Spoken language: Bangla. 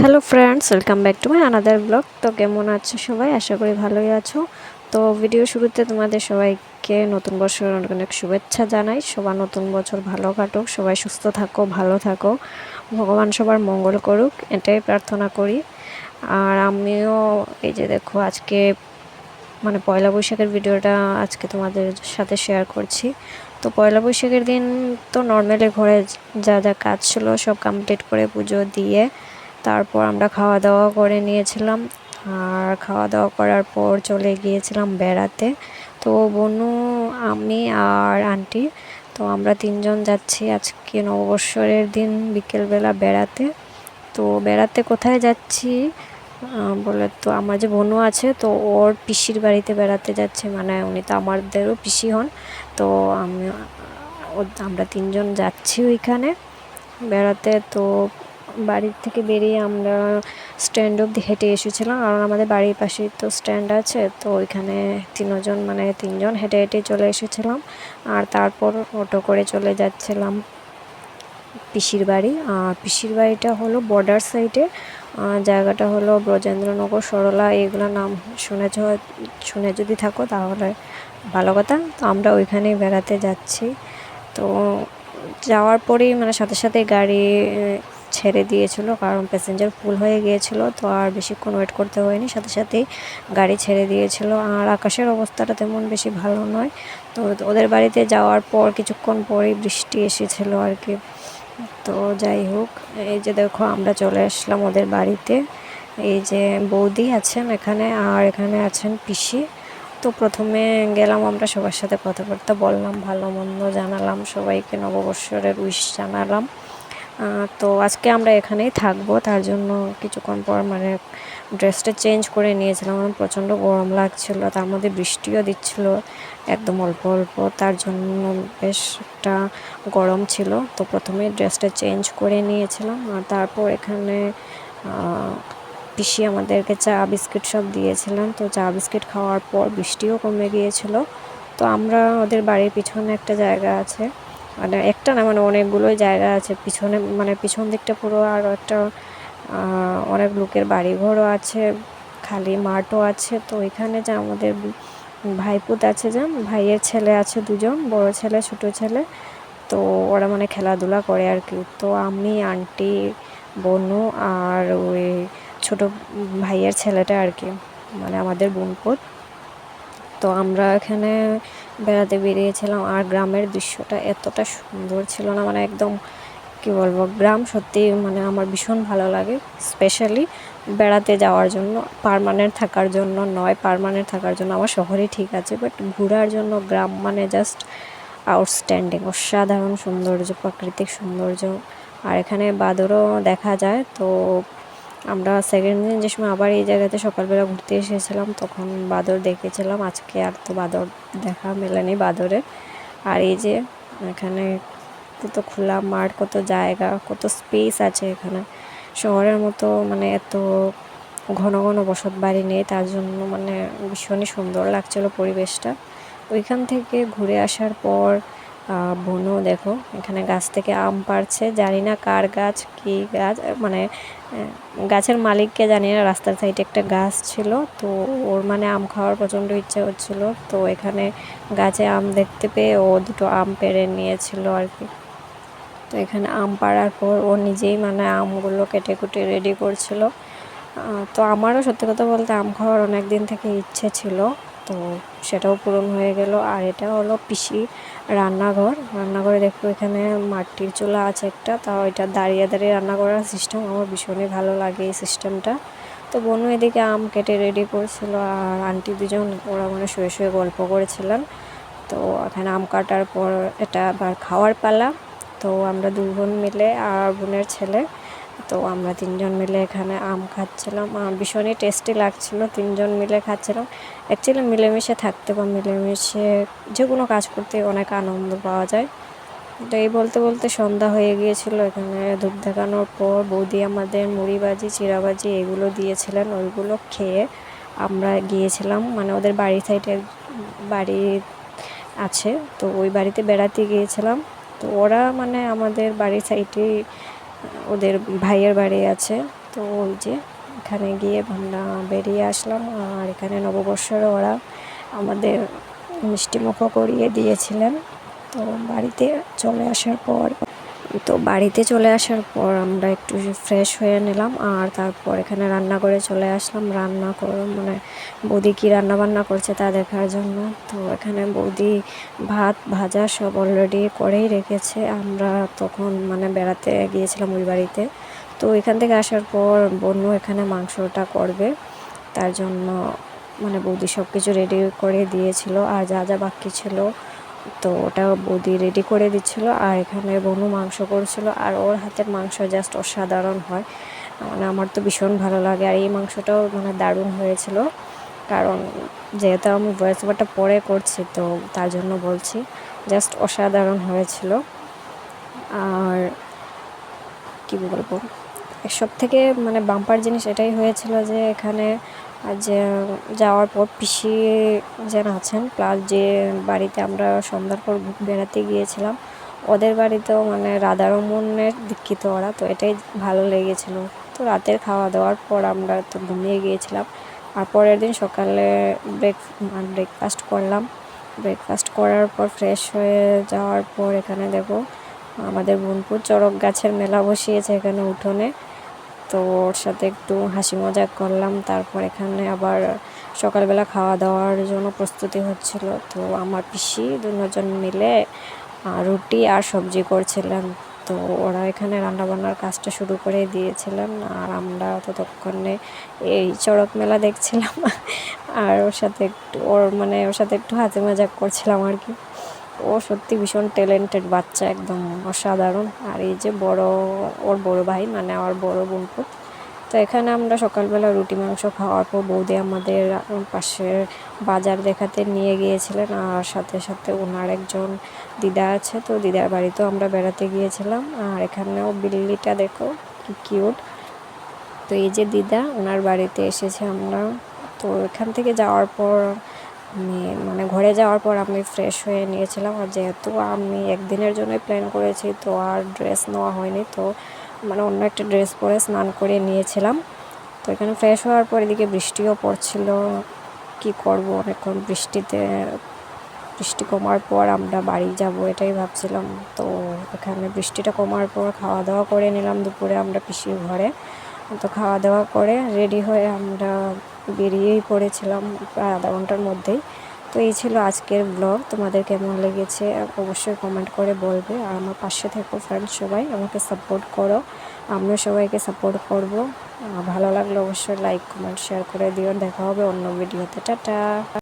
Hello friends welcome back to my another blog তো কেমন আছো সবাই? আশা করি ভালোই আছো। তো ভিডিও শুরুতে তোমাদের সবাইকে নতুন বছর অনেক অনেক শুভেচ্ছা জানাই। সবার নতুন বছর ভালো কাটুক, সবাই সুস্থ থাকো, ভালো থাকো। ভগবান সবার মঙ্গল করুক, এটাই প্রার্থনা করি। আর আমিও এই যে দেখো আজকে মানে পয়লা বৈশাখের ভিডিওটা আজকে তোমাদের সাথে শেয়ার করছি। তো পয়লা বৈশাখের দিন তো নর্মালি ঘরে যা যা কাজ ছিল সব কমপ্লিট করে পুজো দিয়ে তারপর আমরা খাওয়া দাওয়া করে নিয়েছিলাম। আর খাওয়া দাওয়া করার পর চলে গিয়েছিলাম বেড়াতে। তো বনু, আমি আর আন্টি, তো আমরা তিনজন যাচ্ছি আজকে নববৎসরের দিন বিকেলবেলা বেড়াতে। তো বেড়াতে কোথায় যাচ্ছি? বলে তো আমার যে বনু আছে, তো ওর পিসির বাড়িতে বেড়াতে যাচ্ছে। মানে উনি তো আমাদেরও পিসি হন। তো আমি আমরা তিনজন যাচ্ছি ওইখানে বেড়াতে। তো বাড়ির থেকে বেরিয়ে আমরা স্ট্যান্ড অব্দি হেঁটে এসেছিলাম। কারণ আমাদের বাড়ির পাশেই তো স্ট্যান্ড আছে, তো ওইখানে তিনজন মানে তিনজন হেঁটে হেঁটে চলে এসেছিলাম। আর তারপর অটো করে চলে যাচ্ছিলাম পিসির বাড়ি। আর পিসির বাড়িটা হলো বর্ডার সাইডে জায়গাটা হলো ব্রজেন্দ্রনগর, সরলা এগুলো নাম শুনেছ, শুনে যদি থাকো তাহলে ভালো কথা। তো আমরা ওইখানেই বেড়াতে যাচ্ছি। তো যাওয়ার পরেই মানে সাথে সাথে গাড়ি ছেড়ে দিয়েছিল কারণ প্যাসেঞ্জার ফুল হয়ে গিয়েছিল, তো আর বেশিক্ষণ ওয়েট করতে হয়নি। সাথে সাথেই গাড়ি ছেড়ে দিয়েছিল। আর আকাশের অবস্থাটা তেমন বেশি ভালো নয়। তো ওদের বাড়িতে যাওয়ার পর কিছুক্ষণ পরেই বৃষ্টি এসেছিল আর কি। তো যাই হোক, এই যে দেখো আমরা চলে আসলাম ওদের বাড়িতে। এই যে বৌদি আছেন এখানে আর এখানে আছেন পিসি। তো প্রথমে গেলাম আমরা সবার সাথে কথাবার্তা বললাম, ভালো মন্দ জানালাম, সবাইকে নববৎসরের উইশ জানালাম। তো আজকে আমরা এখানেই থাকব। তার জন্য কিছুক্ষণ পর মানে ড্রেসটা চেঞ্জ করে নিয়েছিলাম। আমার প্রচণ্ড গরম লাগছিল, তার মধ্যে বৃষ্টিও দিচ্ছিল, একদম অল্প অল্প। তার জন্য বেশ একটা গরম ছিল। তো প্রথমে ড্রেসটা চেঞ্জ করে নিয়েছিলাম। আর তারপর এখানে পিসি আমাদেরকে চা বিস্কিট সব দিয়েছিলেন। তো চা বিস্কিট খাওয়ার পর বৃষ্টিও কমে গিয়েছিল। তো আমরা ওদের বাড়ির পিছনে একটা জায়গা আছে। মানে একটা না মানে অনেকগুলোই জায়গা আছে। পিছনে মানে পিছন দিকটা পুরো আরও একটা অনেক লোকের বাড়িঘরও আছে, খালি মাঠও আছে। তো এখানে যে আমাদের ভাইপুত আছে যে ভাইয়ের ছেলে আছে দুজন, বড় ছেলে, ছোট ছেলে। তো ওরা মানে খেলাধুলা করে আর কি। তো আমি, আন্টি, বনু আর ওই ছোট ভাইয়ের ছেলেটা আর কি মানে আমাদের বোনপুর তো আমরা এখানে বেড়াতে বেরিয়েছিলাম আর গ্রামের দৃশ্যটা এতটা সুন্দর ছিল না মানে একদম কি বলব, গ্রাম সত্যি মানে আমার ভীষণ ভালো লাগে স্পেশালি বেড়াতে যাওয়ার জন্য পারমানেন্ট থাকার জন্য নয় পারমানেন্ট থাকার জন্য আমার শহরই ঠিক আছে বাট ঘোরার জন্য গ্রাম মানে জাস্ট আউটস্ট্যান্ডিং অসাধারণ সৌন্দর্য, প্রাকৃতিক সৌন্দর্য, আর এখানে বাদরও দেখা যায়, তো আমরা সেকেন্ড দিন যে সময় আবার এই জায়গাতে সকালবেলা ঘুরতে এসেছিলাম, তখন বাদর দেখেছিলাম আজকে আর তো বাদর দেখা মেলেনি বাদরে আর এই যে এখানে কত খোলা মাঠ, কত জায়গা, কত স্পেস আছে এখানে। শহরের মতো মানে এত ঘন ঘন বসত বাড়ি নেই, তার জন্য মানে ভীষণই সুন্দর লাগছিল পরিবেশটা। ওইখান থেকে ঘুরে আসার পর বোনও দেখো, এখানে গাছ থেকে আম পাড়ছে। জানি না কার গাছ, কি গাছ মানে গাছের মালিককে জানি না, রাস্তার সাইডে একটা গাছ ছিল, তো ওর মানে আম খাওয়ার প্রচণ্ড ইচ্ছে হচ্ছিল। তো এখানে গাছে আম দেখতে পেয়ে ও দুটো আম পেড়ে নিয়েছিল আর কি। তো এখানে আম পাড়ার পর ও নিজেই মানে আমগুলো কেটে কুটে রেডি করছিল। তো আমারও সত্যি কথা বলতে আম খাওয়ার অনেক দিন থেকে ইচ্ছে ছিল। তো সেটাও পূরণ হয়ে গেল। আর এটা হলো পিসি রান্নাঘর। রান্নাঘরে দেখো এখানে মাটির চুলা আছে একটা তাও এটা দাঁড়িয়ে দাঁড়িয়ে রান্না করার সিস্টেম আমার ভীষণই ভালো লাগে এই সিস্টেমটা তো বোনু এদিকে আম কেটে রেডি করেছিল আর আন্টি দুজন, ওরা মানে শুয়ে শুয়ে গল্প করেছিলেন। তো এখানে আম কাটার পর এটা আবার খাওয়ার পালা। তো আমরা দু বোন মিলে আর বোনের ছেলে তো আমরা তিনজন মিলে এখানে আম খাচ্ছিলাম। ভীষণই টেস্টি লাগছিল, তিনজন মিলে খাচ্ছিলাম। অ্যাকচুয়ালি মিলেমিশে থাকতে বা মিলেমিশে যে কোনো কাজ করতে অনেক আনন্দ পাওয়া যায়। তো এই বলতে বলতে সন্ধ্যা হয়ে গিয়েছিল, এখানে ধূপ দেখানোর পর বৌদি আমাদের মুড়িবাজি চিরাবাজি এগুলো দিয়েছিলেন, ওইগুলো খেয়ে আমরা গিয়েছিলাম। মানে ওদের বাড়ি সাইডে বাড়ি আছে, তো ওই বাড়িতে বেড়াতে গিয়েছিলাম। তো ওরা মানে আমাদের বাড়ির সাইডে ওদের ভাইয়ের বাড়ি আছে। তো ওই যে এখানে গিয়ে আমরা বেরিয়ে আসলাম। আর এখানে নববর্ষের ওরা আমাদের মিষ্টিমুখ করিয়ে দিয়েছিলেন। তো বাড়িতে চলে আসার পর তো বাড়িতে চলে আসার পর আমরা একটু ফ্রেশ হয়ে নিলাম আর তারপর এখানে রান্না করে চলে আসলাম। রান্না করে মানে বৌদি কী রান্না বান্না করছে তা দেখার জন্য। তো এখানে বৌদি ভাত ভাজা সব অলরেডি করেই রেখেছে। আমরা তখন মানে বেড়াতে গিয়েছিলাম ওই বাড়িতে। তো এখান থেকে আসার পর বনু এখানে মাংসটা করবে। তার জন্য মানে বৌদি সব কিছু রেডি করে দিয়েছিল। আর যা যা বাকি ছিল তো ওটা বৌদি রেডি করে দিচ্ছিল আর এখানে বনু মাংস করছিল আর ওর হাতের মাংস জাস্ট অসাধারণ হয়। মানে আমার তো ভীষণ ভালো লাগে আর এই মাংসটাও মানে দারুণ হয়েছিল। কারণ যেহেতু আমি ভয়েস ওভারটা পরে করছি তো তার জন্য বলছি জাস্ট অসাধারণ হয়েছিল। আর কী বলব? সব থেকে মানে বাম্পার জিনিস এটাই হয়েছিল যে এখানে যে যাওয়ার পর পিসি যেন আছেন প্লাস যে বাড়িতে আমরা সন্ধ্যার পর বেড়াতে গিয়েছিলাম, ওদের বাড়িতেও মানে রাধারমনের দীক্ষিত ওরা, তো এটাই ভালো লেগেছিলো। তো রাতের খাওয়া দাওয়ার পর আমরা তো ঘুমিয়ে গিয়েছিলাম। আর পরের দিন সকালে ব্রেক ব্রেকফাস্ট করলাম। ব্রেকফাস্ট করার পর ফ্রেশ হয়ে যাওয়ার পর এখানে দেখো, আমাদের বোনপুর চড়ক গাছের মেলা বসিয়েছে এখানে উঠোনে। তো ওর সাথে একটু হাসি মজাক করলাম। তারপর এখানে আবার সকালবেলা খাওয়া দাওয়ার জন্য প্রস্তুতি হচ্ছিল। তো আমার পিসি দুজন মিলে রুটি আর সবজি করছিলেন। তো ওরা এখানে রান্নাবান্নার কাজটা শুরু করে দিয়েছিলেন। আর আমরা ততক্ষণে এই চড়ক মেলা দেখছিলাম। আর ওর সাথে একটু, ওর মানে ওর সাথে একটু হাতে মজাক করছিলাম আর কি। ও সত্যি ভীষণ ট্যালেন্টেড বাচ্চা, একদম অসাধারণ। আর এই যে বড়, ওর বড় ভাই মানে আমার বড় বোনপুর তো এখানে আমরা সকালবেলা রুটি, মাংস খাওয়ার পর বৌদি আমাদের পাশের বাজার দেখাতে নিয়ে গিয়েছিলেন, আর সাথে সাথে ওনার একজন দিদা আছে, তো দিদার বাড়িতেও আমরা বেড়াতে গিয়েছিলাম। আর এখানেও বিল্লিটা দেখো, কি কিউট তো এই যে দিদা, ওনার বাড়িতে এসেছে আমরা। তো এখান থেকে যাওয়ার পর আমি মানে ঘরে যাওয়ার পর আমি ফ্রেশ হয়ে নিয়েছিলাম আর যেহেতু আমি একদিনের জন্যই প্ল্যান করেছি তো আর ড্রেস নেওয়া হয়নি তো মানে অন্য একটা ড্রেস পরে স্নান করে নিয়েছিলাম। তো এখানে ফ্রেশ হওয়ার পর এদিকে বৃষ্টিও পড়ছিল। কি করব? অনেকক্ষণ বৃষ্টিতে, বৃষ্টি কমার পর আমরা বাড়ি যাব এটাই ভাবছিলাম। তো এখানে বৃষ্টিটা কমার পর খাওয়া দাওয়া করে নিলাম দুপুরে আমরা পিসির ঘরে। তো খাওয়া দাওয়া করে রেডি হয়ে আমরা বেরিয়েই পড়েছিলাম প্রায় আধা ঘণ্টার মধ্যেই। তো এই ছিল আজকের ব্লগ তোমাদের কেমন লেগেছে অবশ্যই কমেন্ট করে বলবে। আর আমার পাশে থেকো ফ্রেন্ড সবাই, আমাকে সাপোর্ট করো। আমিও সবাইকে সাপোর্ট করব। ভালো লাগলে অবশ্যই লাইক কমেন্ট শেয়ার করে দিও। দেখা হবে অন্য ভিডিওতে টাটা!